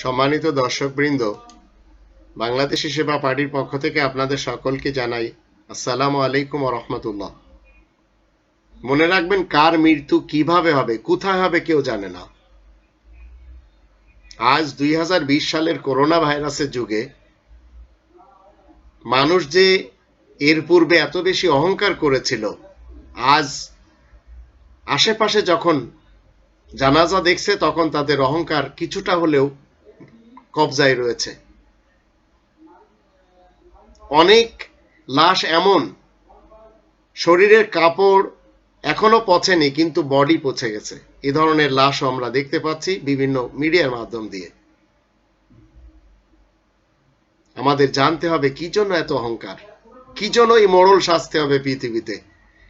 সম্মানিত দর্শকবৃন্দ, বাংলাদেশি সেবা পার্টির পক্ষ থেকে আপনাদের সকলকে জানাই আসসালামু আলাইকুম রহমতুল্লাহ। মনে রাখবেন কার মৃত্যু কীভাবে হবে, কোথায় হবে কেউ জানে না। আজ দুই হাজার বিশ সালের করোনা ভাইরাসের যুগে মানুষ যে এর পূর্বে এত বেশি অহংকার করেছিল, আজ আশেপাশে যখন জানাজা দেখছে তখন তাদের অহংকার কিছুটা হলেও কবজায় রয়েছে। অনেক লাশ এমন। শরীরের কাপড় এখনও পচেনি, কিন্তু বডি পচে গেছে। এ ধরনের লাশও আমরা দেখতে পাচ্ছি বিভিন্ন মিডিয়ার মাধ্যম দিয়ে। আমাদের জানতে হবে কি জন্য এত অহংকার? কি জন্য এই মোড়ল শাস্তি হবে পৃথিবীতে?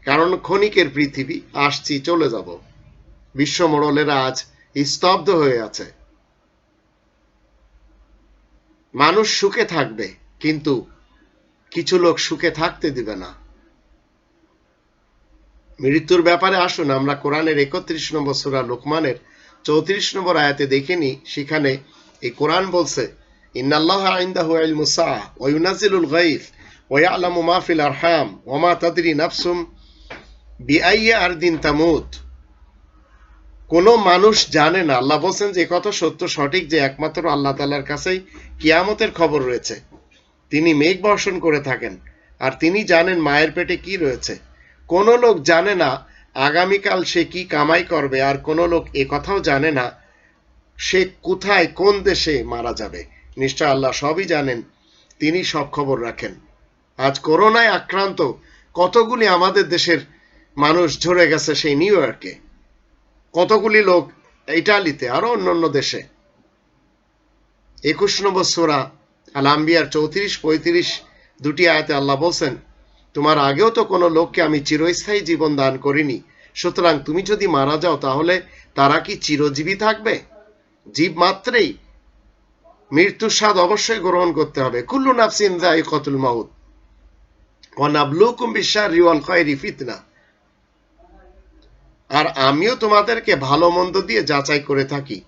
কারণ ক্ষণিকের পৃথিবী, আসছি, চলে যাব। বিশ্ব মোড়লেরা আজ স্তব্ধ হয়ে আছে। মানুষ সুখে থাকবে, কিন্তু কিছু লোক সুখে থাকতে দিবে না। মৃত্যুর ব্যাপারে আসুন, আমরা কোরআনের একত্রিশ নম্বর সুরা লোকমানের চৌত্রিশ নম্বর আয়াতে দেখিনি সেখানে এই কোরআন বলছে, ইন্নাল্লাহ আইন্দাহু ইলমু সাআ ওয়া ইউনাজিলুল গায়থ ওয়া ইয়ালামু মা ফিল আরহাম ওয়া মা তাদরি নাফসুম বিআইয়ি আরদিন তামুত। কোন মানুষ জানে না। আল্লাহ বলছেন যে কথা সত্য, সঠিক যে একমাত্র আল্লাহ তালার কাছেই কিয়ামতের খবর রয়েছে। তিনি মেঘ বর্ষণ করে থাকেন আর তিনি জানেন মায়ের পেটে কি রয়েছে। কোন লোক জানে না আগামীকাল সে কি কামাই করবে আর কোন লোক কথাও জানে না সে কোথায়, কোন দেশে মারা যাবে। নিশ্চয় আল্লাহ সবই জানেন, তিনি সব খবর রাখেন। আজ করোনায় আক্রান্ত কতগুলি আমাদের দেশের মানুষ ঝরে গেছে সেই নিউ ইয়র্কে। কতগুলি লোক ইটালিতে আরও অন্যান্য দেশে? একুশ নম্বর সোরা আল আম্বিয়ার চৌত্রিশ, পঁয়ত্রিশ দুটি আয়াতে আল্লাহ বলছেন, তোমার আগেও তো কোনো লোককে আমি চিরস্থায়ী জীবন দান করিনি। সুতরাং তুমি যদি মারা যাও, তাহলে তারা কি চিরজীবী থাকবে? জীব মাত্রেই মৃত্যুর স্বাদ অবশ্যই গ্রহণ করতে হবে। কুল্লু নাফসিন দাই কতুল মাউত অনাবলুকুম বিশ্বার রিওয়াল খয়রি ফিতনা। আর আমিও তোমাদেরকে ভালো মন্দ দিয়ে যাচাই করে থাকি।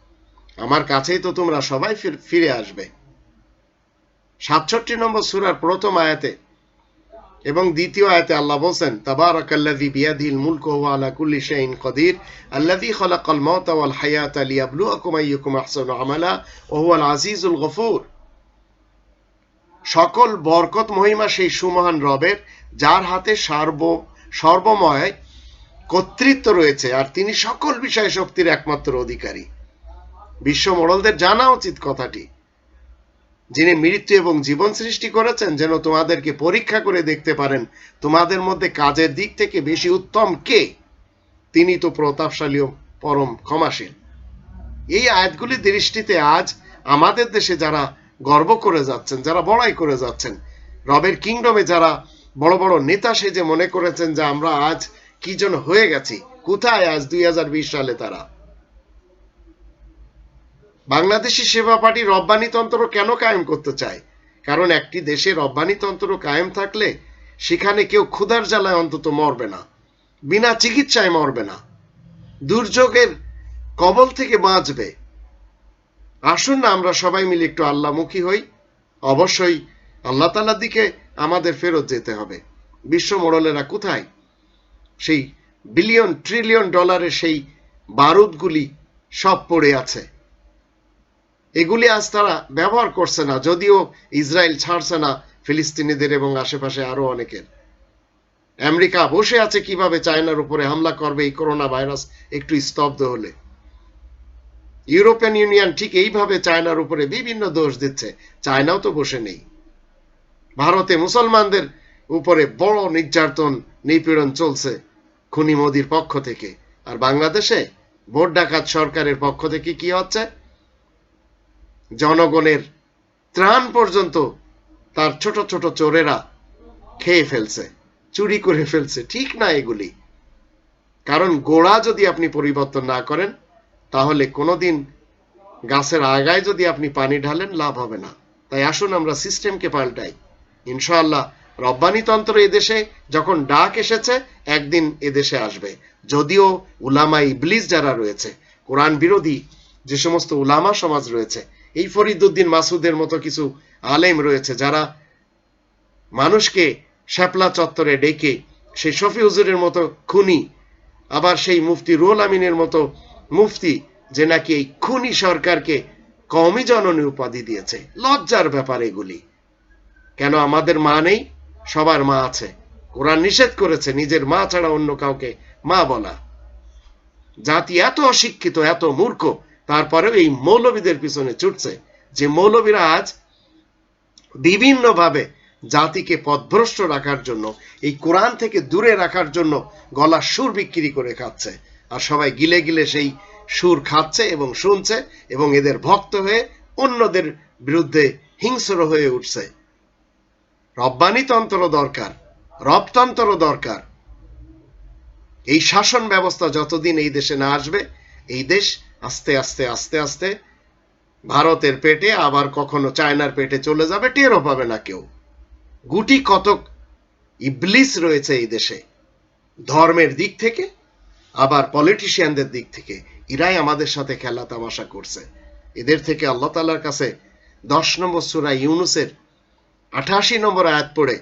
আমার কাছেই তো তোমরা সবাই ফিরে আসবে। সাতষট্টি নম্বর সুরার প্রথম আয়াতে এবং দ্বিতীয় আয়াতে আল্লাহ বলছেন, তাবারাকাল্লাযী বিয়াদিহিল মুলকু ওয়া আলা কুল্লি শাইইন কদির, আল্লাযী খালাকাল মাউতা ওয়াল হায়াতা লিয়াবলুয়াকুম আইয়ুকুম আহসানু আমালা, ওয়া হুয়াল আজিজুল গফুর। সকল বরকত মহিমা সেই সুমহান রবের, যার হাতে সার্ব সর্বময় কর্তৃত্ব রয়েছে, আর তিনি সকল বিষয় শক্তির একমাত্র অধিকারী। বিশ্ব মোড়লদের জানা উচিত কথাটি। যিনি মৃত্যু এবং জীবন সৃষ্টি করেছেন, যেন তোমাদেরকে পরীক্ষা করে দেখতে পারেন, তোমাদের মধ্যে কাজের দিক থেকে বেশি উত্তম কে? তিনি তো প্রতাপশালী ও পরম ক্ষমাশীল। এই আয়াতগুলির দৃষ্টিতে আজ আমাদের দেশে যারা গর্ব করে যাচ্ছেন, যারা বড়াই করে যাচ্ছেন, রবের কিংডমে যারা বড় বড় নেতা সেজে মনে করেছেন যে আমরা আজ কি যেন হয়ে গেছি। কোথায় আজ দুই হাজার বিশ সালে তারা? বাংলাদেশি সেবা পার্টি রব্বানিতন্ত্র কেন কায়েম করতে চায়? কারণ একটি দেশে রব্বানিতন্ত্র কায়েম থাকলে সেখানে কেউ ক্ষুধার জ্বালায় অন্তত মরবে না, বিনা চিকিৎসায় মরবে না। দুর্যোগের কবল থেকে বাঁচবে। আসুন না আমরা সবাই মিলে একটু আল্লাহমুখী হই। অবশ্যই আল্লাহ তালার দিকে আমাদের ফেরত যেতে হবে। বিশ্ব মোড়লেরা কোথায়? সেই বিলিয়ন ট্রিলিয়ন ডলারের সেই বারুদগুলি সব পড়ে আছে। এগুলি আজ তারা ব্যবহার করছে না, যদিও ইসরায়েল ছাড়ছে না, ফিলিস্তিনিদের এবং আশেপাশে আরও অনেকের। আমেরিকা বসে আছে কীভাবে চায়নার উপরে হামলা করবে এই করোনা ভাইরাস একটু স্তব্ধ হলে। ইউরোপিয়ান ইউনিয়ন ঠিক এইভাবে চায়নার উপরে বিভিন্ন দোষ দিচ্ছে, চায়নাও তো বসে নেই। ভারতে মুসলমানদের উপরে বড় নির্যাতন নিপীড়ন চলছে। খুনি মোদির পক্ষ থেকে। আর বাংলাদেশে ভোট ডাকাত সরকারের পক্ষ থেকে কি হচ্ছে? জনগণের ত্রাণ পর্যন্ত তার ছোট ছোট চোরেরা খেয়ে ফেলছে, চুরি করে ফেলছে। ঠিক না এগুলি। কারণ গোড়া যদি আপনি পরিবর্তন না করেন, তাহলে কোনোদিন গাছের আগায় যদি আপনি পানি ঢালেন, লাভ হবে না। তাই আসুন আমরা সিস্টেমকে পাল্টাই। ইনশাআল্লাহ রব্বানিতন্ত্র এদেশে যখন ডাক এসেছে, একদিন এদেশে আসবে। যদিও উলামা ইবলিস যারা রয়েছে, কোরআন বিরোধী যে সমস্ত উলামা সমাজ রয়েছে, এই ফরিদুদ্দিন মাসুদের মতো কিছু আলেম রয়েছে যারা মানুষকে শ্যাপলা চত্বরে ডেকে সেই শফি হুজুরের মতো খুনি, আবার সেই মুফতি রুহুল আমিনের মতো মুফতি যে নাকি এই খুনি সরকারকে কমই জননী উপাধি দিয়েছে। লজ্জার ব্যাপার এগুলি। কেন আমাদের মা নেই? সবার মা আছে। কোরআন নিষেধ করেছে, নিজের মা ছাড়া অন্য কাউকে মা বলা। জাতি এত অশিক্ষিত, এত মূর্খ, তারপরেও এই মৌলবীদের পিছনে ছুটছে যে মৌলবীরা আজ বিভিন্নভাবে জাতিকে পথভ্রষ্ট রাখার জন্য, এই কোরআন থেকে দূরে রাখার জন্য গলার সুর বিক্রি করে খাচ্ছে। আর সবাই গিলে গিলে সেই সুর খাচ্ছে এবং শুনছে এবং এদের ভক্ত হয়ে অন্যদের বিরুদ্ধে হিংস্র হয়ে উঠছে। রব্বানিতন্ত্র দরকার রবতন্ত্র দরকার। এই শাসন ব্যবস্থা যতদিন এই দেশে না আসবে, এই দেশ আস্তে আস্তে আস্তে আস্তে ভারতের পেটে, আবার কখনো চায়নার পেটে চলে যাবে, টেরও পাবে না কেউ। গুটি কতক ইবলিস রয়েছে এই দেশে, ধর্মের দিক থেকে, আবার পলিটিশিয়ানদের দিক থেকে। এরাই আমাদের সাথে খেলা তামাশা করছে। এদের থেকে আল্লাহ তালার কাছে দশ নম্বর সুরা ইউনুসের আঠাশি নম্বর আয়াত পড়ে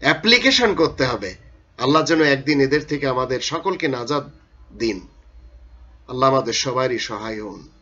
অ্যাপ্লিকেশন করতে হবে। আল্লাহ যেন একদিন এদের থেকে আমাদের সকলকে নাজাদ দিন। আল্লাহ আমাদের সবারই সহায় হন।